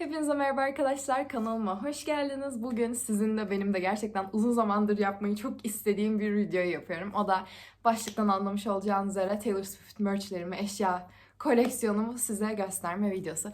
Hepinize merhaba arkadaşlar kanalıma hoş geldiniz. Bugün sizinle benim de gerçekten uzun zamandır yapmayı çok istediğim bir videoyu yapıyorum. O da başlıktan anlamış olacağınız üzere Taylor Swift merchlerimi, eşya koleksiyonumu size gösterme videosu.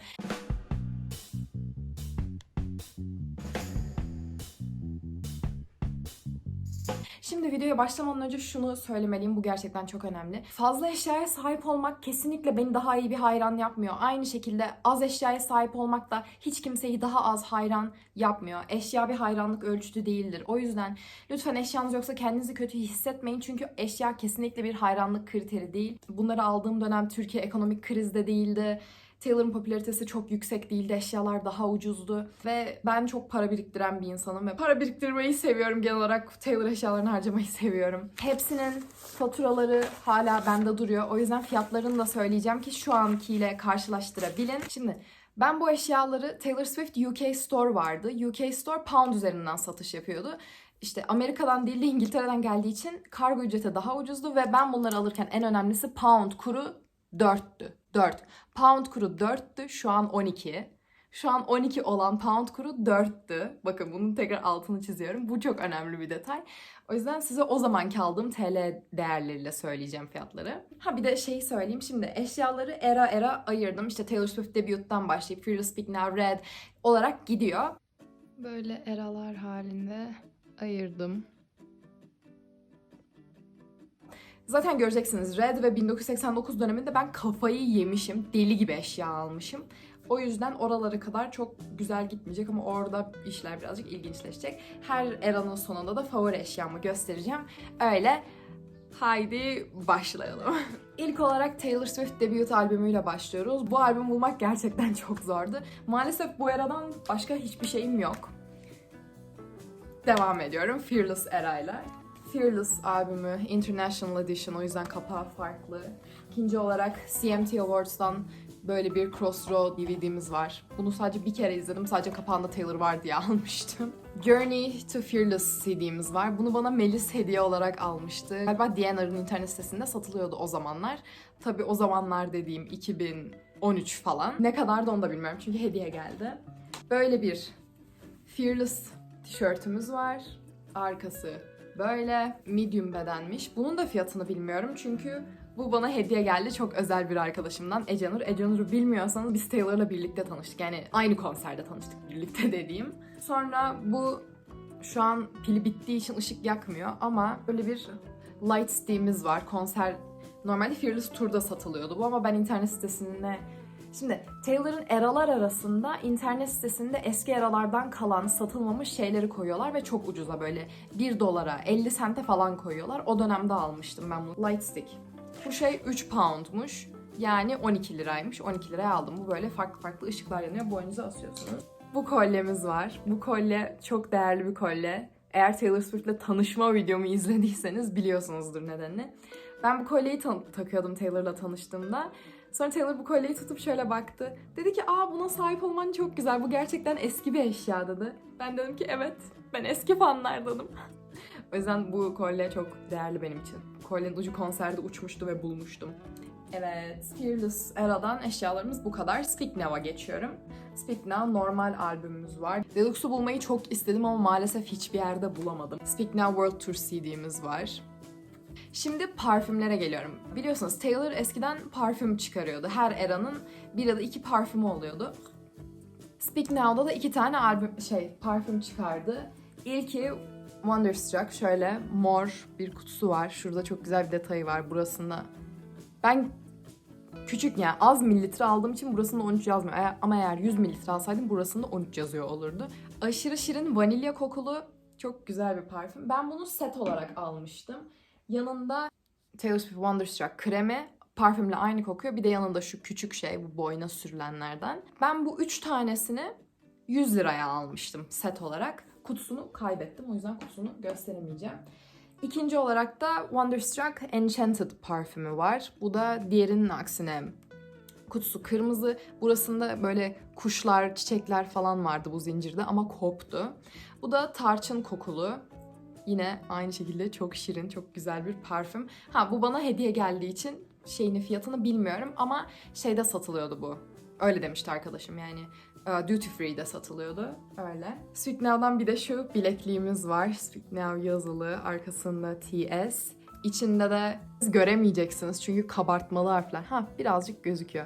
Şimdi videoya başlamadan önce şunu söylemeliyim. Bu gerçekten çok önemli. Fazla eşyaya sahip olmak kesinlikle beni daha iyi bir hayran yapmıyor. Aynı şekilde az eşyaya sahip olmak da hiç kimseyi daha az hayran yapmıyor. Eşya bir hayranlık ölçütü değildir. O yüzden lütfen eşyanız yoksa kendinizi kötü hissetmeyin. Çünkü eşya kesinlikle bir hayranlık kriteri değil. Bunları aldığım dönem Türkiye ekonomik krizde değildi. Taylor'ın popülaritesi çok yüksek değildi. Eşyalar daha ucuzdu. Ve ben çok para biriktiren bir insanım. Ve para biriktirmeyi seviyorum genel olarak. Taylor eşyalarını harcamayı seviyorum. Hepsinin faturaları hala bende duruyor. O yüzden fiyatlarını da söyleyeceğim ki şu ankiyle karşılaştırabilin. Şimdi ben bu eşyaları Taylor Swift UK Store vardı. UK Store pound üzerinden satış yapıyordu. İşte Amerika'dan değil de İngiltere'den geldiği için kargo ücreti daha ucuzdu ve ben bunları alırken en önemlisi pound kuru 4'tü. 4. Pound kuru 4'tü. Şu an 12. Şu an 12 olan pound kuru 4'tü. Bakın bunun tekrar altını çiziyorum. Bu çok önemli bir detay. O yüzden size o zamanki aldığım TL değerleriyle söyleyeceğim fiyatları. Ha bir de şeyi söyleyeyim. Şimdi eşyaları era era ayırdım. İşte Taylor Swift debut'tan başlayıp Fearless Speak Now Red olarak gidiyor. Böyle eralar halinde ayırdım. Zaten göreceksiniz Red ve 1989 döneminde ben kafayı yemişim. Deli gibi eşya almışım. O yüzden oralara kadar çok güzel gitmeyecek ama orada işler birazcık ilginçleşecek. Her eranın sonunda da favori eşyamı göstereceğim. Öyle haydi başlayalım. İlk olarak Taylor Swift debut albümüyle başlıyoruz. Bu albüm bulmak gerçekten çok zordu. Maalesef bu eradan başka hiçbir şeyim yok. Devam ediyorum Fearless erayla. Fearless albümü International Edition o yüzden kapağı farklı. İkinci olarak CMT Awards'tan böyle bir Crossroad DVD'miz var. Bunu sadece bir kere izledim. Sadece kapağında Taylor var diye almıştım. Journey to Fearless CD'miz var. Bunu bana Melis hediye olarak almıştı. Galiba DNR'ın internet sitesinde satılıyordu o zamanlar. Tabi o zamanlar dediğim 2013 falan. Ne kadar da onu da bilmiyorum çünkü hediye geldi. Böyle bir Fearless tişörtümüz var. Arkası böyle medium bedenmiş. Bunun da fiyatını bilmiyorum çünkü bu bana hediye geldi çok özel bir arkadaşımdan Ecenur. Ecenur'u bilmiyorsanız biz Taylor'la birlikte tanıştık. Yani aynı konserde tanıştık birlikte dediğim. Sonra bu şu an pili bittiği için ışık yakmıyor ama böyle bir light steam'imiz var. Konser normalde Fearless Tour'da satılıyordu bu ama ben internet sitesine Şimdi Taylor'ın eralar arasında internet sitesinde eski eralardan kalan satılmamış şeyleri koyuyorlar ve çok ucuza böyle 1 dolara 50 sente falan koyuyorlar. O dönemde almıştım ben bunu. Light stick. Bu şey 3 poundmuş. Yani 12 liraymış. 12 liraya aldım. Bu böyle farklı farklı ışıklar yanıyor. Boynunuza asıyorsunuz. Bu kolyemiz var. Bu kolye çok değerli bir kolye. Eğer Taylor Swift'le tanışma videomu izlediyseniz biliyorsunuzdur nedenini. Ben bu kolyeyi ta- takıyordum Taylor'la tanıştığımda. Sonra Taylor bu kolyeyi tutup şöyle baktı. Dedi ki aa buna sahip olman çok güzel. Bu gerçekten eski bir eşya dedi. Ben dedim ki evet ben eski fanlardanım. o yüzden bu kolye çok değerli benim için. Kolyenin ucu konserde uçmuştu ve bulmuştum. Evet, Fearless Era'dan eşyalarımız bu kadar. Speak Now'a geçiyorum. Speak Now normal albümümüz var. Deluxe'u bulmayı çok istedim ama maalesef hiçbir yerde bulamadım. Speak Now World Tour CD'miz var. Şimdi parfümlere geliyorum. Biliyorsunuz Taylor eskiden parfüm çıkarıyordu. Her eranın bir ya da iki parfümü oluyordu. Speak Now'da da iki tane albüm şey parfüm çıkardı. İlki Wonderstruck şöyle mor bir kutusu var. Şurada çok güzel bir detayı var burasında. Ben küçük yani az mililitre aldığım için burasında 13 yazmıyor. Ama eğer 100 mililitre alsaydım burasında 13 yazıyor olurdu. Aşırı şirin vanilya kokulu çok güzel bir parfüm. Ben bunu set olarak almıştım. Yanında Taylor Swift Wonderstruck kremi parfümle aynı kokuyor. Bir de yanında şu küçük şey bu boyna sürülenlerden. Ben bu üç tanesini 100 liraya almıştım set olarak. Kutusunu kaybettim o yüzden kutusunu gösteremeyeceğim. İkinci olarak da Wonderstruck Enchanted parfümü var. Bu da diğerinin aksine kutusu kırmızı. Burasında böyle kuşlar, çiçekler falan vardı bu zincirde ama koptu. Bu da tarçın kokulu. Yine aynı şekilde çok şirin, çok güzel bir parfüm. Ha bu bana hediye geldiği için şeyini fiyatını bilmiyorum ama şeyde satılıyordu bu. Öyle demişti arkadaşım yani. e, duty free'de satılıyordu. Öyle. Speak Now'dan bir de şu bilekliğimiz var. Speak Now yazılı. Arkasında TS. İçinde de göremeyeceksiniz çünkü kabartmalı harfler. Ha birazcık gözüküyor.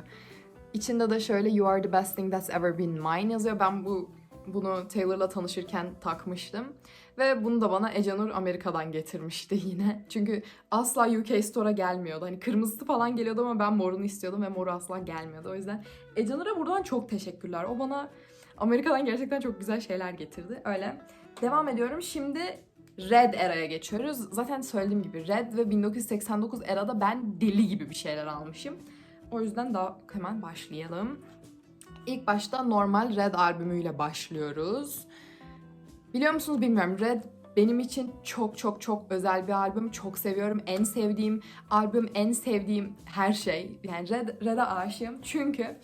İçinde de şöyle You are the best thing that's ever been mine yazıyor. Ben bu bunu Taylor'la tanışırken takmıştım. Ve bunu da bana Ecanur Amerika'dan getirmişti yine. Çünkü asla UK Store'a gelmiyordu. Hani kırmızısı falan geliyordu ama ben morunu istiyordum ve moru asla gelmiyordu. O yüzden Ecanur'a buradan çok teşekkürler. O bana Amerika'dan gerçekten çok güzel şeyler getirdi. Öyle. Devam ediyorum. Şimdi Red eraya geçiyoruz. Zaten söylediğim gibi Red ve 1989 erada ben deli gibi bir şeyler almışım. O yüzden daha hemen başlayalım. İlk başta normal Red albümüyle başlıyoruz. Biliyor musunuz bilmiyorum. Red benim için çok çok çok özel bir albüm. Çok seviyorum. En sevdiğim albüm, en sevdiğim her şey. Yani Red, Red'e aşığım. Çünkü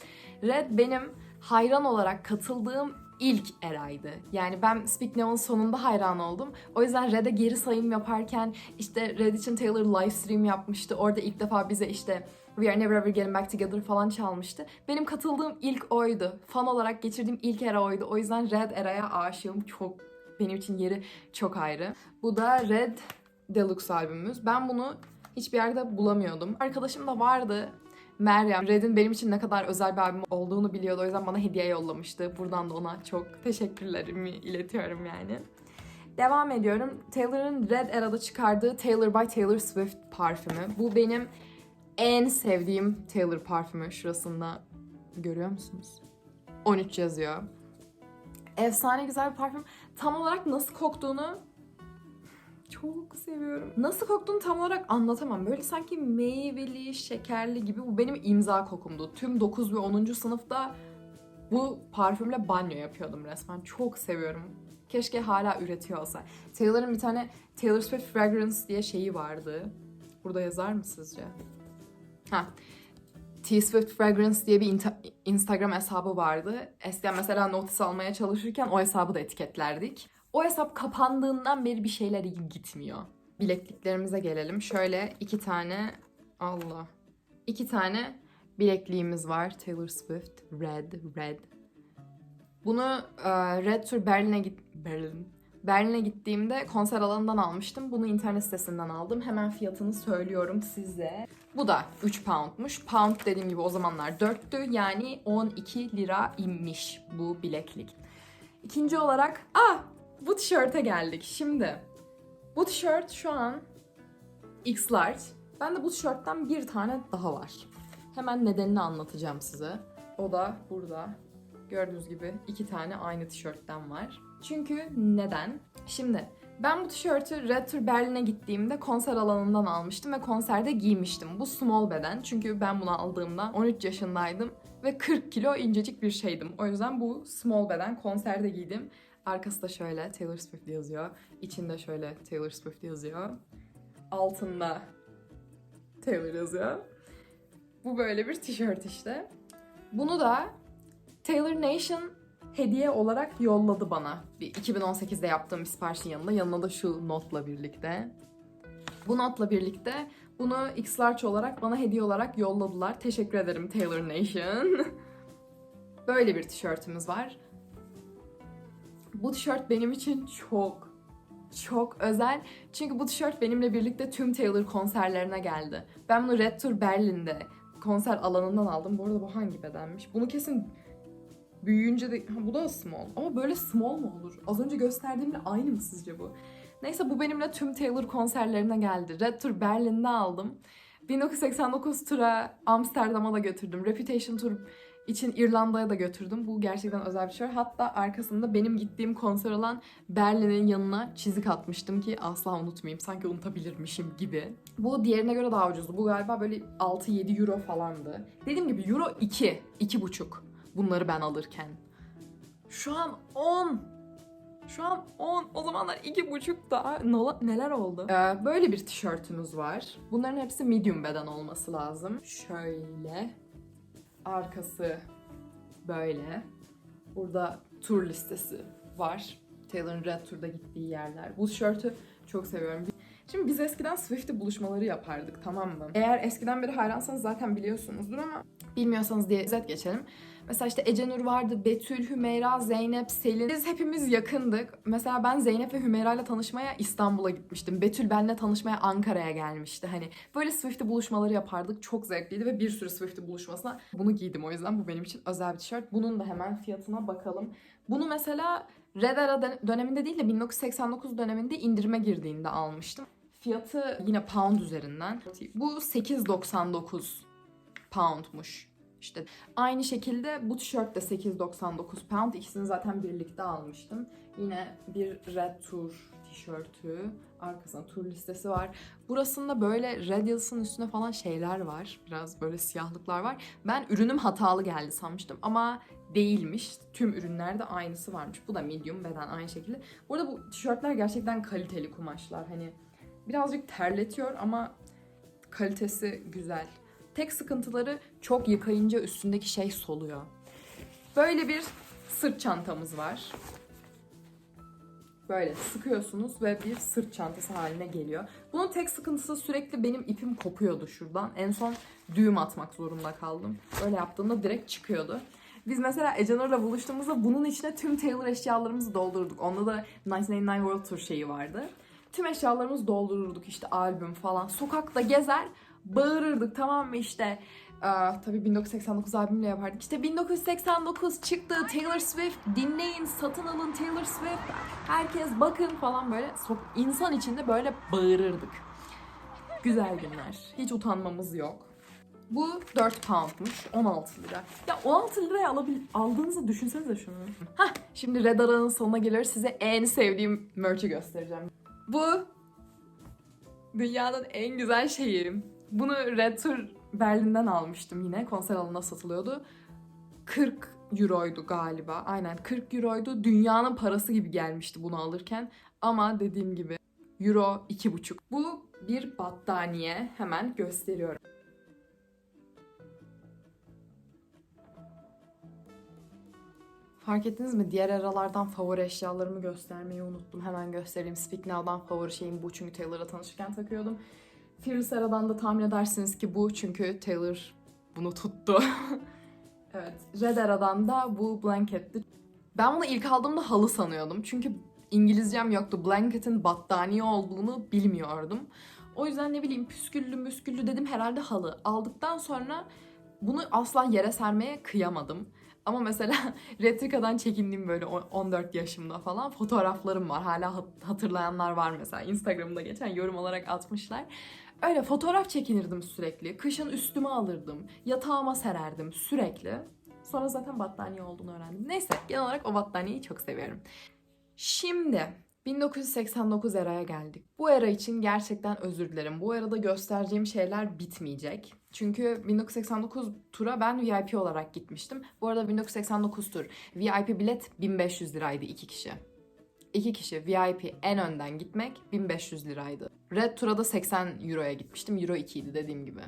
Red benim hayran olarak katıldığım ilk eraydı. Yani ben Speak Now'ın sonunda hayran oldum. O yüzden Red'e geri sayım yaparken işte Red için Taylor live stream yapmıştı. Orada ilk defa bize işte We Are Never Ever Getting Back Together falan çalmıştı. Benim katıldığım ilk oydu. Fan olarak geçirdiğim ilk era oydu. O yüzden Red eraya aşığım. Çok benim için yeri çok ayrı. Bu da Red Deluxe albümümüz. Ben bunu hiçbir yerde bulamıyordum. Arkadaşım da vardı. Meryem, Red'in benim için ne kadar özel bir albüm olduğunu biliyordu. O yüzden bana hediye yollamıştı. Buradan da ona çok teşekkürlerimi iletiyorum yani. Devam ediyorum. Taylor'ın Red Era'da çıkardığı Taylor by Taylor Swift parfümü. Bu benim en sevdiğim Taylor parfümü. Şurasında görüyor musunuz? 13 yazıyor. Efsane güzel bir parfüm. Tam olarak nasıl koktuğunu çok seviyorum. Nasıl koktuğunu tam olarak anlatamam. Böyle sanki meyveli, şekerli gibi. Bu benim imza kokumdu. Tüm 9 ve 10. sınıfta bu parfümle banyo yapıyordum resmen. Çok seviyorum. Keşke hala üretiyor olsa. Taylor'ın bir tane Taylor Swift Fragrance diye şeyi vardı. Burada yazar mı sizce? Ha. T Swift Fragrance diye bir Instagram hesabı vardı. Eskiden mesela notis almaya çalışırken o hesabı da etiketlerdik. O hesap kapandığından beri bir şeyler iyi gitmiyor. Bilekliklerimize gelelim. Şöyle iki tane Allah. iki tane bilekliğimiz var. Taylor Swift Red Red. Bunu e, Red Tour Berlin'e git Berlin Berlin'e gittiğimde konser alanından almıştım. Bunu internet sitesinden aldım. Hemen fiyatını söylüyorum size. Bu da 3 poundmuş. Pound dediğim gibi o zamanlar 4'tü. Yani 12 lira inmiş bu bileklik. İkinci olarak, ah bu tişörte geldik. Şimdi bu tişört şu an X large. Ben de bu tişörtten bir tane daha var. Hemen nedenini anlatacağım size. O da burada. Gördüğünüz gibi iki tane aynı tişörtten var. Çünkü neden? Şimdi ben bu tişörtü Red Tour Berlin'e gittiğimde konser alanından almıştım ve konserde giymiştim. Bu small beden çünkü ben bunu aldığımda 13 yaşındaydım ve 40 kilo incecik bir şeydim. O yüzden bu small beden konserde giydim. Arkası da şöyle Taylor Swift yazıyor. İçinde şöyle Taylor Swift yazıyor. Altında Taylor yazıyor. Bu böyle bir tişört işte. Bunu da Taylor Nation hediye olarak yolladı bana. Bir 2018'de yaptığım bir siparişin yanında. Yanına da şu notla birlikte. Bu notla birlikte bunu X Large olarak bana hediye olarak yolladılar. Teşekkür ederim Taylor Nation. Böyle bir tişörtümüz var. Bu tişört benim için çok çok özel. Çünkü bu tişört benimle birlikte tüm Taylor konserlerine geldi. Ben bunu Red Tour Berlin'de konser alanından aldım. Bu arada bu hangi bedenmiş? Bunu kesin büyüyünce de... Ha, bu da small. Ama böyle small mu olur? Az önce gösterdiğimle aynı mı sizce bu? Neyse bu benimle tüm Taylor konserlerine geldi. Red Tour Berlin'de aldım. 1989 tura Amsterdam'a da götürdüm. Reputation Tour için İrlanda'ya da götürdüm. Bu gerçekten özel bir şey. Hatta arkasında benim gittiğim konser olan Berlin'in yanına çizik atmıştım ki asla unutmayayım. Sanki unutabilirmişim gibi. Bu diğerine göre daha ucuzdu. Bu galiba böyle 6-7 euro falandı. Dediğim gibi euro 2, 2,5 bunları ben alırken. Şu an 10. Şu an 10. O zamanlar 2,5 daha Nola- neler oldu? Ee, böyle bir tişörtümüz var. Bunların hepsi medium beden olması lazım. Şöyle. Arkası böyle. Burada tur listesi var. Taylor'ın Red Tour'da gittiği yerler. Bu tişörtü çok seviyorum. Şimdi biz eskiden Swift'te buluşmaları yapardık tamam mı? Eğer eskiden beri hayransanız zaten biliyorsunuzdur ama bilmiyorsanız diye özet geçelim. Mesela işte Ecenur vardı, Betül, Hümeyra, Zeynep, Selin. Biz hepimiz yakındık. Mesela ben Zeynep ve Hümeyra ile tanışmaya İstanbul'a gitmiştim. Betül benimle tanışmaya Ankara'ya gelmişti. Hani böyle Swift'te buluşmaları yapardık. Çok zevkliydi ve bir sürü Swift'te buluşmasına bunu giydim o yüzden. Bu benim için özel bir tişört. Bunun da hemen fiyatına bakalım. Bunu mesela Red Era dön- döneminde değil de 1989 döneminde indirime girdiğinde almıştım. Fiyatı yine pound üzerinden. Bu 8.99 poundmuş. İşte aynı şekilde bu tişört de 8.99 pound. İkisini zaten birlikte almıştım. Yine bir Red Tour tişörtü. Arkasında tur listesi var. Burasında böyle Red Hills'ın üstüne falan şeyler var. Biraz böyle siyahlıklar var. Ben ürünüm hatalı geldi sanmıştım ama değilmiş. Tüm ürünlerde aynısı varmış. Bu da medium beden aynı şekilde. Bu arada bu tişörtler gerçekten kaliteli kumaşlar. Hani birazcık terletiyor ama kalitesi güzel. Tek sıkıntıları çok yıkayınca üstündeki şey soluyor. Böyle bir sırt çantamız var. Böyle sıkıyorsunuz ve bir sırt çantası haline geliyor. Bunun tek sıkıntısı sürekli benim ipim kopuyordu şuradan. En son düğüm atmak zorunda kaldım. Böyle yaptığımda direkt çıkıyordu. Biz mesela Ecanur'la buluştuğumuzda bunun içine tüm Taylor eşyalarımızı doldurduk. Onda da 1989 World Tour şeyi vardı. Tüm eşyalarımızı doldururduk işte albüm falan. Sokakta gezer bağırırdık tamam mı işte. Aa, tabii 1989 albümle yapardık. İşte 1989 çıktı Taylor Swift dinleyin satın alın Taylor Swift. Herkes bakın falan böyle insan içinde böyle bağırırdık. Güzel günler. Hiç utanmamız yok. Bu 4 poundmuş. 16 lira. Ya 16 liraya alabil aldığınızı düşünsenize şunu. Hah şimdi Red Ara'nın sonuna geliyoruz. Size en sevdiğim merch'i göstereceğim. Bu dünyanın en güzel şeyi. Bunu Red Tour Berlin'den almıştım yine. Konser alanına satılıyordu. 40 euroydu galiba. Aynen 40 euroydu. Dünyanın parası gibi gelmişti bunu alırken. Ama dediğim gibi euro 2,5. Bu bir battaniye. Hemen gösteriyorum. Fark ettiniz mi? Diğer aralardan favori eşyalarımı göstermeyi unuttum. Hemen göstereyim. Speak Now'dan favori şeyim bu çünkü Taylor'la tanışırken takıyordum. Fearless aradan da tahmin edersiniz ki bu çünkü Taylor bunu tuttu. evet. Red Era'dan da bu blanketti. Ben bunu ilk aldığımda halı sanıyordum. Çünkü İngilizcem yoktu. Blanket'in battaniye olduğunu bilmiyordum. O yüzden ne bileyim püsküllü müsküllü dedim herhalde halı. Aldıktan sonra bunu asla yere sermeye kıyamadım. Ama mesela Retrika'dan çekindiğim böyle 14 yaşımda falan fotoğraflarım var. Hala hat- hatırlayanlar var mesela. Instagram'da geçen yorum olarak atmışlar. Öyle fotoğraf çekinirdim sürekli. Kışın üstüme alırdım. Yatağıma sererdim sürekli. Sonra zaten battaniye olduğunu öğrendim. Neyse genel olarak o battaniyeyi çok seviyorum. Şimdi 1989 eraya geldik. Bu era için gerçekten özür dilerim. Bu arada göstereceğim şeyler bitmeyecek. Çünkü 1989 tura ben VIP olarak gitmiştim. Bu arada 1989 tur VIP bilet 1500 liraydı iki kişi. İki kişi VIP en önden gitmek 1500 liraydı. Red Tur'a da 80 Euro'ya gitmiştim. Euro 2 idi dediğim gibi.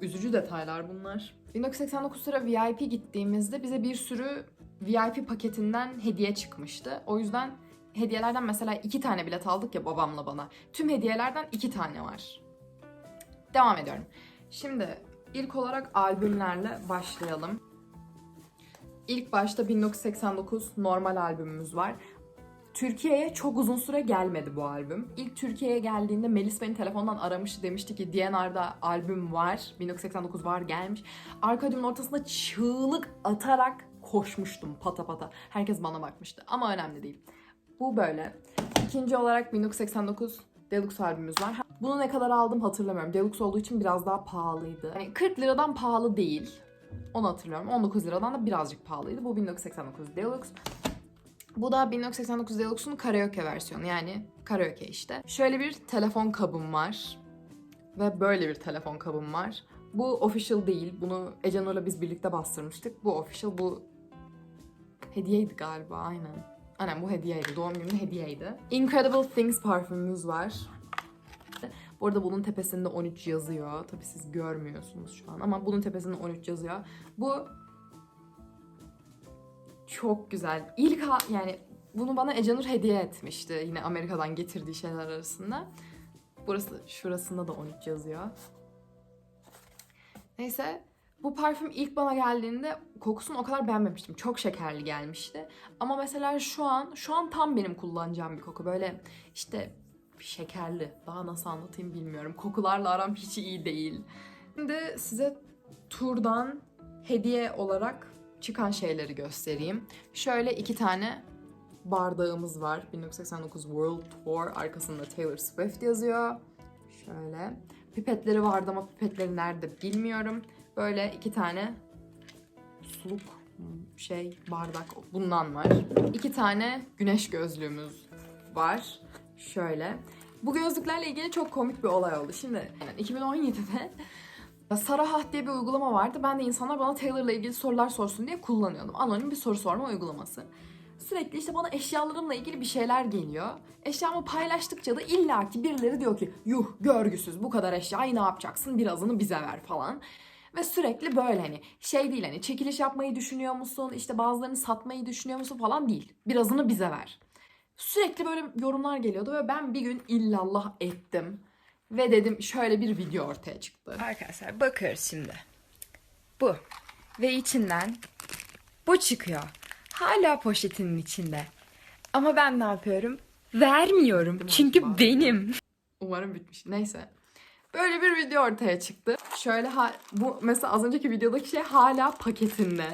Üzücü detaylar bunlar. 1989 tura VIP gittiğimizde bize bir sürü VIP paketinden hediye çıkmıştı. O yüzden hediyelerden mesela iki tane bilet aldık ya babamla bana. Tüm hediyelerden iki tane var. Devam ediyorum. Şimdi ilk olarak albümlerle başlayalım. İlk başta 1989 normal albümümüz var. Türkiye'ye çok uzun süre gelmedi bu albüm. İlk Türkiye'ye geldiğinde Melis beni telefondan aramıştı. Demişti ki DNR'da albüm var. 1989 var gelmiş. Arkadyumun ortasında çığlık atarak koşmuştum pata pata. Herkes bana bakmıştı ama önemli değil. Bu böyle. İkinci olarak 1989 Deluxe albümümüz var. Bunu ne kadar aldım hatırlamıyorum. Deluxe olduğu için biraz daha pahalıydı. Yani 40 liradan pahalı değil. Onu hatırlıyorum. 19 liradan da birazcık pahalıydı. Bu 1989 Deluxe. Bu da 1989 Deluxe'un karaoke versiyonu. Yani karaoke işte. Şöyle bir telefon kabım var. Ve böyle bir telefon kabım var. Bu official değil. Bunu Ecanur'la biz birlikte bastırmıştık. Bu official. Bu hediyeydi galiba aynen. Aynen bu hediyeydi. Doğum günü hediyeydi. Incredible Things parfümümüz var. Bu arada bunun tepesinde 13 yazıyor. Tabii siz görmüyorsunuz şu an ama bunun tepesinde 13 yazıyor. Bu çok güzel. İlk ha- yani bunu bana Ecanur hediye etmişti. Yine Amerika'dan getirdiği şeyler arasında. Burası şurasında da 13 yazıyor. Neyse Bu parfüm ilk bana geldiğinde kokusunu o kadar beğenmemiştim. Çok şekerli gelmişti. Ama mesela şu an, şu an tam benim kullanacağım bir koku. Böyle işte şekerli. Daha nasıl anlatayım bilmiyorum. Kokularla aram hiç iyi değil. Şimdi size turdan hediye olarak çıkan şeyleri göstereyim. Şöyle iki tane bardağımız var. 1989 World Tour. Arkasında Taylor Swift yazıyor. Şöyle. Pipetleri vardı ama pipetleri nerede bilmiyorum. Böyle iki tane suluk şey bardak bundan var. İki tane güneş gözlüğümüz var. Şöyle. Bu gözlüklerle ilgili çok komik bir olay oldu. Şimdi yani 2017'de Sarahat diye bir uygulama vardı. Ben de insanlar bana Taylor'la ilgili sorular sorsun diye kullanıyordum. Anonim bir soru sorma uygulaması. Sürekli işte bana eşyalarımla ilgili bir şeyler geliyor. Eşyamı paylaştıkça da illaki birileri diyor ki yuh görgüsüz bu kadar eşyayı ne yapacaksın birazını bize ver falan. Ve sürekli böyle hani şey değil hani çekiliş yapmayı düşünüyor musun işte bazılarını satmayı düşünüyor musun falan değil. Birazını bize ver. Sürekli böyle yorumlar geliyordu ve ben bir gün illallah ettim. Ve dedim şöyle bir video ortaya çıktı. Arkadaşlar bakıyoruz şimdi. Bu. Ve içinden bu çıkıyor. Hala poşetinin içinde. Ama ben ne yapıyorum? Vermiyorum. Çünkü acaba? benim. Umarım bitmiş. Neyse. Böyle bir video ortaya çıktı. Şöyle ha- bu mesela az önceki videodaki şey hala paketinde.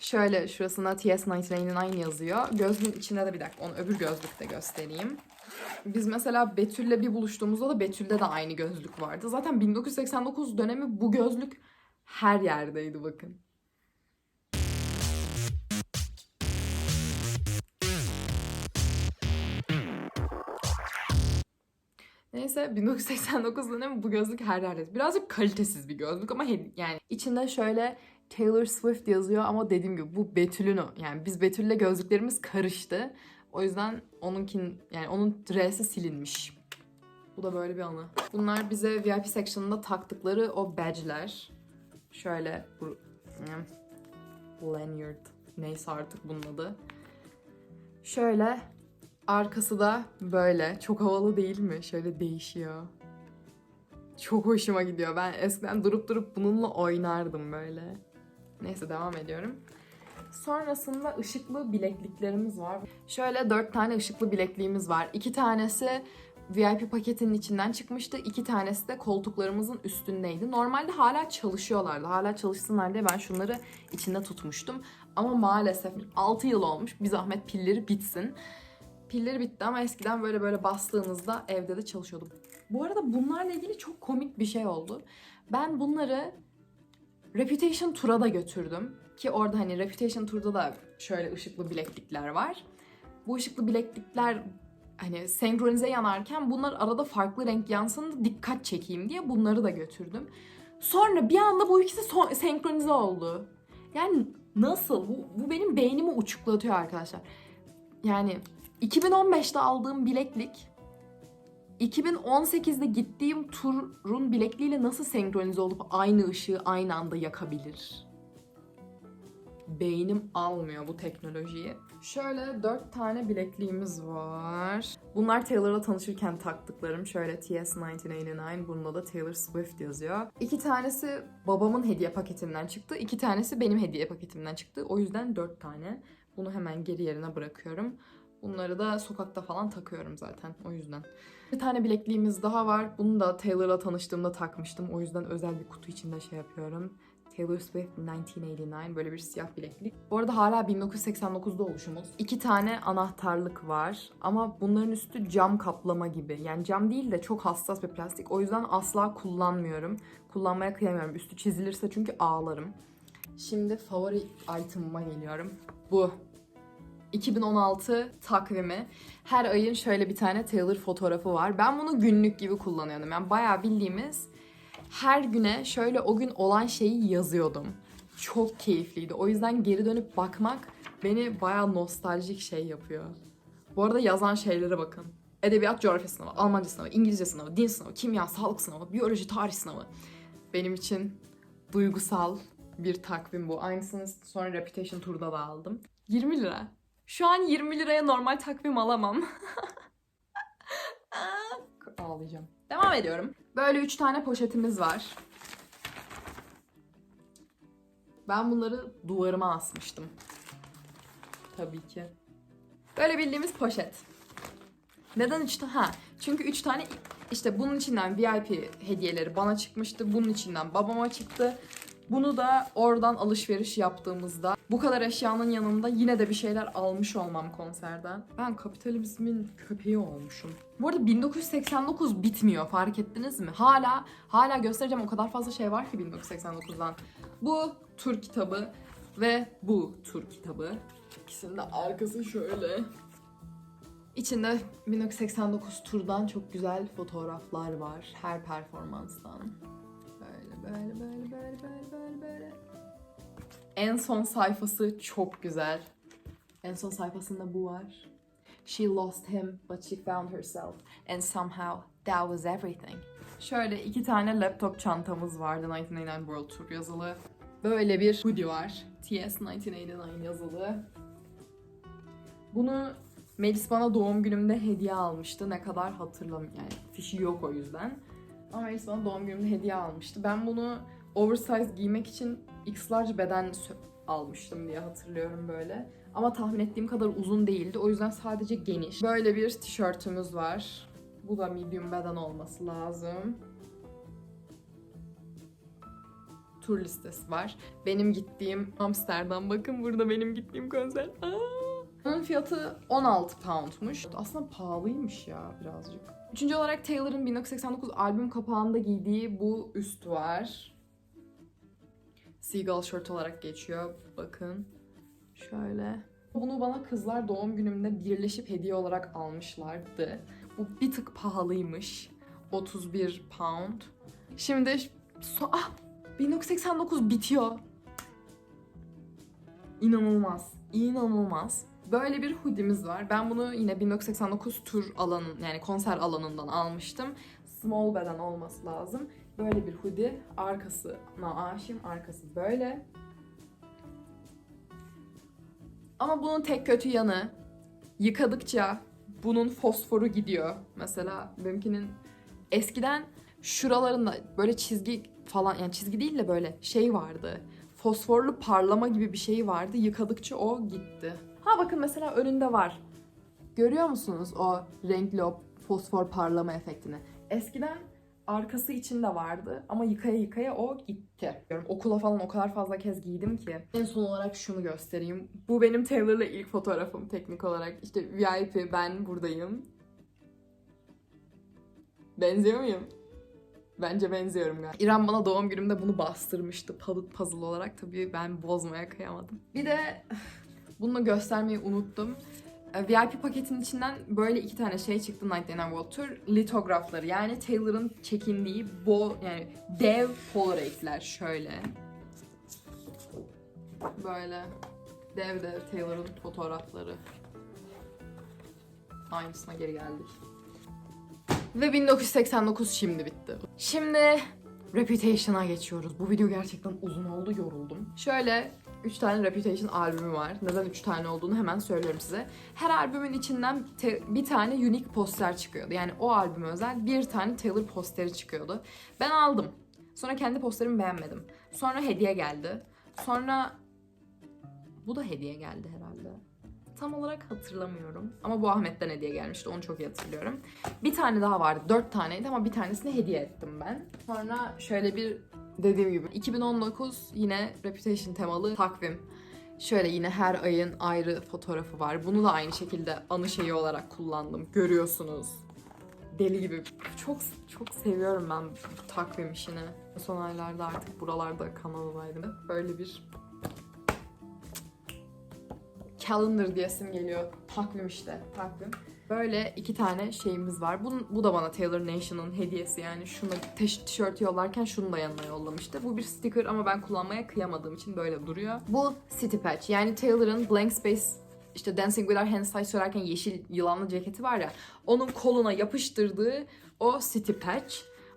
Şöyle şurasında TS99 yazıyor. Gözlüğün içinde de bir dakika onu öbür gözlükte göstereyim. Biz mesela Betül'le bir buluştuğumuzda da Betül'de de aynı gözlük vardı. Zaten 1989 dönemi bu gözlük her yerdeydi bakın. Neyse 1989 dönemi bu gözlük her yerde. Birazcık kalitesiz bir gözlük ama yani içinde şöyle Taylor Swift yazıyor ama dediğim gibi bu Betül'ün o. Yani biz Betül'le gözlüklerimiz karıştı. O yüzden onunkin yani onun R'si silinmiş. Bu da böyle bir anı. Bunlar bize VIP section'ında taktıkları o badge'ler. Şöyle bu hmm, lanyard neyse artık bunun adı. Şöyle Arkası da böyle. Çok havalı değil mi? Şöyle değişiyor. Çok hoşuma gidiyor. Ben eskiden durup durup bununla oynardım böyle. Neyse devam ediyorum. Sonrasında ışıklı bilekliklerimiz var. Şöyle dört tane ışıklı bilekliğimiz var. İki tanesi VIP paketinin içinden çıkmıştı. İki tanesi de koltuklarımızın üstündeydi. Normalde hala çalışıyorlardı. Hala çalışsınlar diye ben şunları içinde tutmuştum. Ama maalesef 6 yıl olmuş. Bir zahmet pilleri bitsin. Pilleri bitti ama eskiden böyle böyle bastığınızda evde de çalışıyordum. Bu arada bunlarla ilgili çok komik bir şey oldu. Ben bunları Reputation Tour'a da götürdüm. Ki orada hani Reputation Tour'da da şöyle ışıklı bileklikler var. Bu ışıklı bileklikler hani senkronize yanarken bunlar arada farklı renk yansın da dikkat çekeyim diye bunları da götürdüm. Sonra bir anda bu ikisi son- senkronize oldu. Yani nasıl? Bu, bu benim beynimi uçuklatıyor arkadaşlar. Yani 2015'te aldığım bileklik 2018'de gittiğim turun bilekliğiyle nasıl senkronize olup aynı ışığı aynı anda yakabilir? Beynim almıyor bu teknolojiyi. Şöyle dört tane bilekliğimiz var. Bunlar Taylor'la tanışırken taktıklarım. Şöyle TS1989. Bunda da Taylor Swift yazıyor. İki tanesi babamın hediye paketinden çıktı. İki tanesi benim hediye paketimden çıktı. O yüzden dört tane. Bunu hemen geri yerine bırakıyorum. Bunları da sokakta falan takıyorum zaten o yüzden. Bir tane bilekliğimiz daha var. Bunu da Taylor'la tanıştığımda takmıştım. O yüzden özel bir kutu içinde şey yapıyorum. Taylor Swift 1989 böyle bir siyah bileklik. Bu arada hala 1989'da oluşumuz. İki tane anahtarlık var ama bunların üstü cam kaplama gibi. Yani cam değil de çok hassas bir plastik. O yüzden asla kullanmıyorum. Kullanmaya kıyamıyorum. Üstü çizilirse çünkü ağlarım. Şimdi favori item'ıma geliyorum. Bu. 2016 takvimi. Her ayın şöyle bir tane Taylor fotoğrafı var. Ben bunu günlük gibi kullanıyordum. Yani bayağı bildiğimiz her güne şöyle o gün olan şeyi yazıyordum. Çok keyifliydi. O yüzden geri dönüp bakmak beni bayağı nostaljik şey yapıyor. Bu arada yazan şeylere bakın. Edebiyat coğrafya sınavı, Almanca sınavı, İngilizce sınavı, din sınavı, kimya, sağlık sınavı, biyoloji, tarih sınavı. Benim için duygusal bir takvim bu. Aynısını sonra Reputation Tour'da da aldım. 20 lira. Şu an 20 liraya normal takvim alamam. Ağlayacağım. Devam ediyorum. Böyle 3 tane poşetimiz var. Ben bunları duvarıma asmıştım. Tabii ki. Böyle bildiğimiz poşet. Neden üç tane? Ha, çünkü üç tane işte bunun içinden VIP hediyeleri bana çıkmıştı. Bunun içinden babama çıktı. Bunu da oradan alışveriş yaptığımızda bu kadar eşyanın yanında yine de bir şeyler almış olmam konserden. Ben kapitalizmin köpeği olmuşum. Bu arada 1989 bitmiyor fark ettiniz mi? Hala hala göstereceğim o kadar fazla şey var ki 1989'dan. Bu tur kitabı ve bu tur kitabı. İkisinin de arkası şöyle. İçinde 1989 turdan çok güzel fotoğraflar var her performanstan. Böyle böyle böyle böyle böyle böyle. En son sayfası çok güzel. En son sayfasında bu var. She lost him but she found herself and somehow that was everything. Şöyle iki tane laptop çantamız vardı 1989 World Tour yazılı. Böyle bir hoodie var. TS 1989 yazılı. Bunu Melis bana doğum günümde hediye almıştı. Ne kadar hatırlamıyorum yani fişi yok o yüzden. Ama Melis bana doğum günümde hediye almıştı. Ben bunu oversize giymek için X large beden almıştım diye hatırlıyorum böyle. Ama tahmin ettiğim kadar uzun değildi. O yüzden sadece geniş. Böyle bir tişörtümüz var. Bu da medium beden olması lazım. Tur listesi var. Benim gittiğim Amsterdam. Bakın burada benim gittiğim konser. Aa! Bunun fiyatı 16 poundmuş. Aslında pahalıymış ya birazcık. Üçüncü olarak Taylor'ın 1989 albüm kapağında giydiği bu üst var. Seagull shirt olarak geçiyor. Bakın. Şöyle. Bunu bana kızlar doğum günümde birleşip hediye olarak almışlardı. Bu bir tık pahalıymış. 31 pound. Şimdi so ah 1989 bitiyor. İnanılmaz. İnanılmaz. Böyle bir hoodie'miz var. Ben bunu yine 1989 tur alanın yani konser alanından almıştım. Small beden olması lazım. Böyle bir hoodie. Arkasına aşığım. Arkası böyle. Ama bunun tek kötü yanı yıkadıkça bunun fosforu gidiyor. Mesela benimkinin eskiden şuralarında böyle çizgi falan yani çizgi değil de böyle şey vardı. Fosforlu parlama gibi bir şey vardı. Yıkadıkça o gitti. Ha bakın mesela önünde var. Görüyor musunuz o renkli o fosfor parlama efektini? Eskiden arkası içinde vardı ama yıkaya yıkaya o gitti. Okula falan o kadar fazla kez giydim ki. En son olarak şunu göstereyim. Bu benim Taylor'la ilk fotoğrafım teknik olarak. İşte VIP ben buradayım. Benziyor muyum? Bence benziyorum galiba. İrem bana doğum günümde bunu bastırmıştı pu- puzzle olarak. Tabii ben bozmaya kıyamadım. Bir de bunu göstermeyi unuttum. Ee, VIP paketin içinden böyle iki tane şey çıktı 99 World Tour. Litografları yani Taylor'ın çekindiği bo yani dev Polaroid'ler şöyle. Böyle dev dev Taylor'ın fotoğrafları. Aynısına geri geldik. Ve 1989 şimdi bitti. Şimdi Reputation'a geçiyoruz. Bu video gerçekten uzun oldu, yoruldum. Şöyle 3 tane Reputation albümü var. Neden 3 tane olduğunu hemen söylüyorum size. Her albümün içinden bir tane unique poster çıkıyordu. Yani o albüme özel bir tane Taylor posteri çıkıyordu. Ben aldım. Sonra kendi posterimi beğenmedim. Sonra hediye geldi. Sonra bu da hediye geldi herhalde. Tam olarak hatırlamıyorum. Ama bu Ahmet'ten hediye gelmişti. Onu çok iyi hatırlıyorum. Bir tane daha vardı. Dört taneydi ama bir tanesini hediye ettim ben. Sonra şöyle bir dediğim gibi 2019 yine Reputation temalı takvim. Şöyle yine her ayın ayrı fotoğrafı var. Bunu da aynı şekilde anı şeyi olarak kullandım. Görüyorsunuz. Deli gibi. Çok çok seviyorum ben bu takvim işini. Son aylarda artık buralarda kanaldaydım. Böyle bir calendar diyesim geliyor. Takvim işte, takvim. Böyle iki tane şeyimiz var. Bu, bu da bana Taylor Nation'ın hediyesi yani. Şunu tişört yollarken şunu da yanına yollamıştı. Bu bir sticker ama ben kullanmaya kıyamadığım için böyle duruyor. Bu City Patch yani Taylor'ın Blank Space işte Dancing with Our Hands Tied söylerken yeşil yılanlı ceketi var ya. Onun koluna yapıştırdığı o City Patch.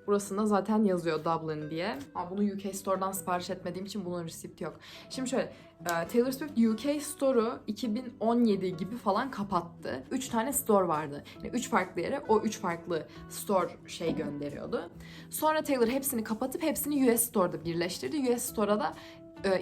Burasında zaten yazıyor Dublin diye. Ha, bunu UK Store'dan sipariş etmediğim için bunun resipti yok. Şimdi şöyle e, Taylor Swift UK Store'u 2017 gibi falan kapattı. 3 tane store vardı. Yani 3 farklı yere o 3 farklı store şey gönderiyordu. Sonra Taylor hepsini kapatıp hepsini US Store'da birleştirdi. US Store'a da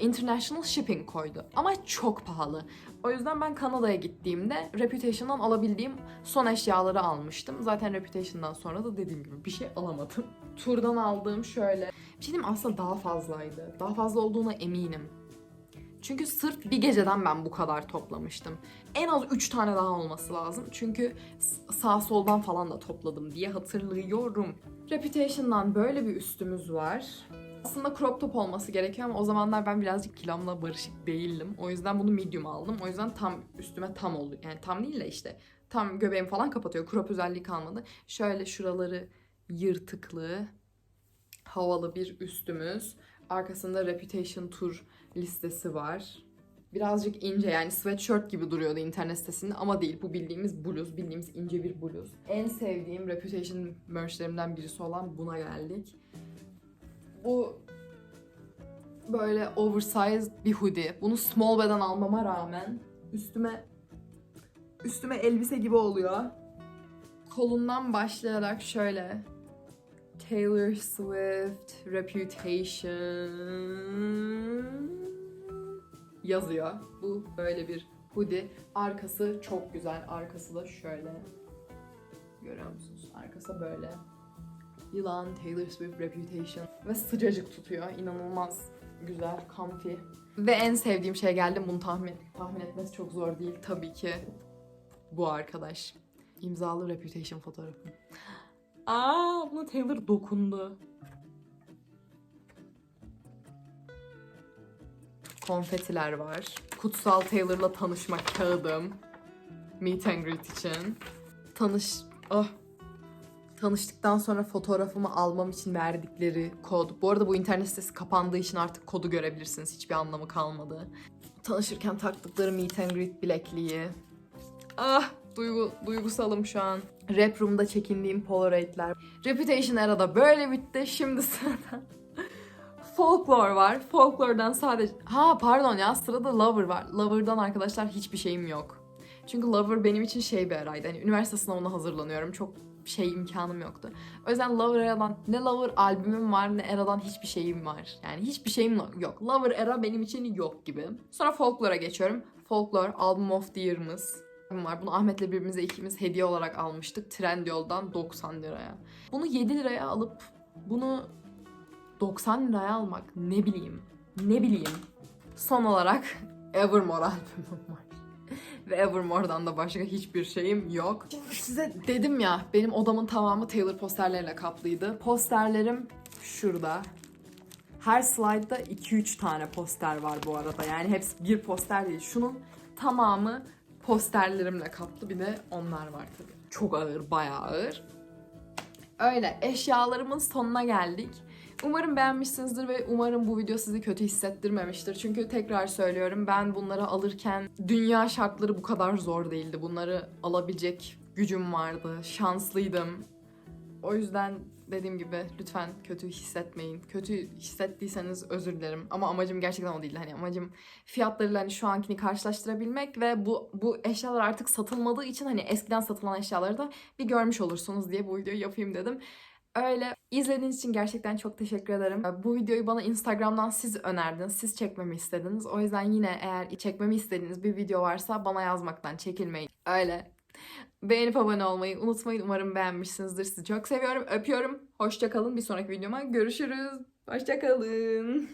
international shipping koydu. Ama çok pahalı. O yüzden ben Kanada'ya gittiğimde Reputation'dan alabildiğim son eşyaları almıştım. Zaten Reputation'dan sonra da dediğim gibi bir şey alamadım. Turdan aldığım şöyle. Bir şey diyeyim aslında daha fazlaydı. Daha fazla olduğuna eminim. Çünkü sırf bir geceden ben bu kadar toplamıştım. En az 3 tane daha olması lazım. Çünkü sağ soldan falan da topladım diye hatırlıyorum. Reputation'dan böyle bir üstümüz var. Aslında crop top olması gerekiyor ama o zamanlar ben birazcık kilomla barışık değildim. O yüzden bunu medium aldım. O yüzden tam üstüme tam oldu. Yani tam değil de işte tam göbeğimi falan kapatıyor. Crop özelliği kalmadı. Şöyle şuraları yırtıklı, havalı bir üstümüz. Arkasında Reputation Tour listesi var. Birazcık ince yani sweatshirt gibi duruyordu internet sitesinde ama değil. Bu bildiğimiz bluz, bildiğimiz ince bir bluz. En sevdiğim Reputation merchlerimden birisi olan buna geldik. Bu böyle oversized bir hoodie. Bunu small beden almama rağmen üstüme üstüme elbise gibi oluyor. Kolundan başlayarak şöyle Taylor Swift Reputation yazıyor. Bu böyle bir hoodie. Arkası çok güzel. Arkası da şöyle. Görüyor musunuz? Arkası böyle. Yılan, Taylor Swift Reputation. Ve sıcacık tutuyor. İnanılmaz güzel, comfy. Ve en sevdiğim şey geldi. Bunu tahmin, tahmin etmesi çok zor değil. Tabii ki bu arkadaş. İmzalı Reputation fotoğrafı. Aa, buna Taylor dokundu. Konfetiler var. Kutsal Taylor'la tanışma kağıdım. Meet and greet için. Tanış... Ah. Tanıştıktan sonra fotoğrafımı almam için verdikleri kod. Bu arada bu internet sitesi kapandığı için artık kodu görebilirsiniz. Hiçbir anlamı kalmadı. Tanışırken taktıkları meet and greet bilekliği. Ah duygu, duygusalım şu an. Rap Room'da çekindiğim Polaroid'ler. Reputation arada böyle bitti. Şimdi sırada Folklore var. Folklore'dan sadece... Ha pardon ya sırada Lover var. Lover'dan arkadaşlar hiçbir şeyim yok. Çünkü Lover benim için şey bir araydı. Hani üniversite sınavına hazırlanıyorum. Çok şey imkanım yoktu. O yüzden Lover Era'dan ne Lover albümüm var ne Era'dan hiçbir şeyim var. Yani hiçbir şeyim yok. Lover Era benim için yok gibi. Sonra Folklore'a geçiyorum. Folklore Album of the Year'ımız var. Bunu Ahmet'le birbirimize ikimiz hediye olarak almıştık. Trendyol'dan 90 liraya. Bunu 7 liraya alıp bunu 90 liraya almak ne bileyim. Ne bileyim. Son olarak Evermore albümüm var. Ve Evermore'dan da başka hiçbir şeyim yok. Size dedim ya benim odamın tamamı Taylor posterleriyle kaplıydı. Posterlerim şurada. Her slide'da 2-3 tane poster var bu arada. Yani hepsi bir poster değil. Şunun tamamı posterlerimle kaplı. Bir de onlar var tabii. Çok ağır, bayağı ağır. Öyle eşyalarımın sonuna geldik. Umarım beğenmişsinizdir ve umarım bu video sizi kötü hissettirmemiştir. Çünkü tekrar söylüyorum ben bunları alırken dünya şartları bu kadar zor değildi. Bunları alabilecek gücüm vardı, şanslıydım. O yüzden dediğim gibi lütfen kötü hissetmeyin. Kötü hissettiyseniz özür dilerim. Ama amacım gerçekten o değildi. Hani amacım fiyatlarıyla hani şu ankini karşılaştırabilmek ve bu bu eşyalar artık satılmadığı için hani eskiden satılan eşyaları da bir görmüş olursunuz diye bu videoyu yapayım dedim. Öyle izlediğiniz için gerçekten çok teşekkür ederim. Bu videoyu bana Instagram'dan siz önerdiniz. Siz çekmemi istediniz. O yüzden yine eğer çekmemi istediğiniz bir video varsa bana yazmaktan çekinmeyin. Öyle. Beğenip abone olmayı unutmayın. Umarım beğenmişsinizdir. Sizi çok seviyorum. Öpüyorum. Hoşçakalın. Bir sonraki videoma görüşürüz. Hoşçakalın.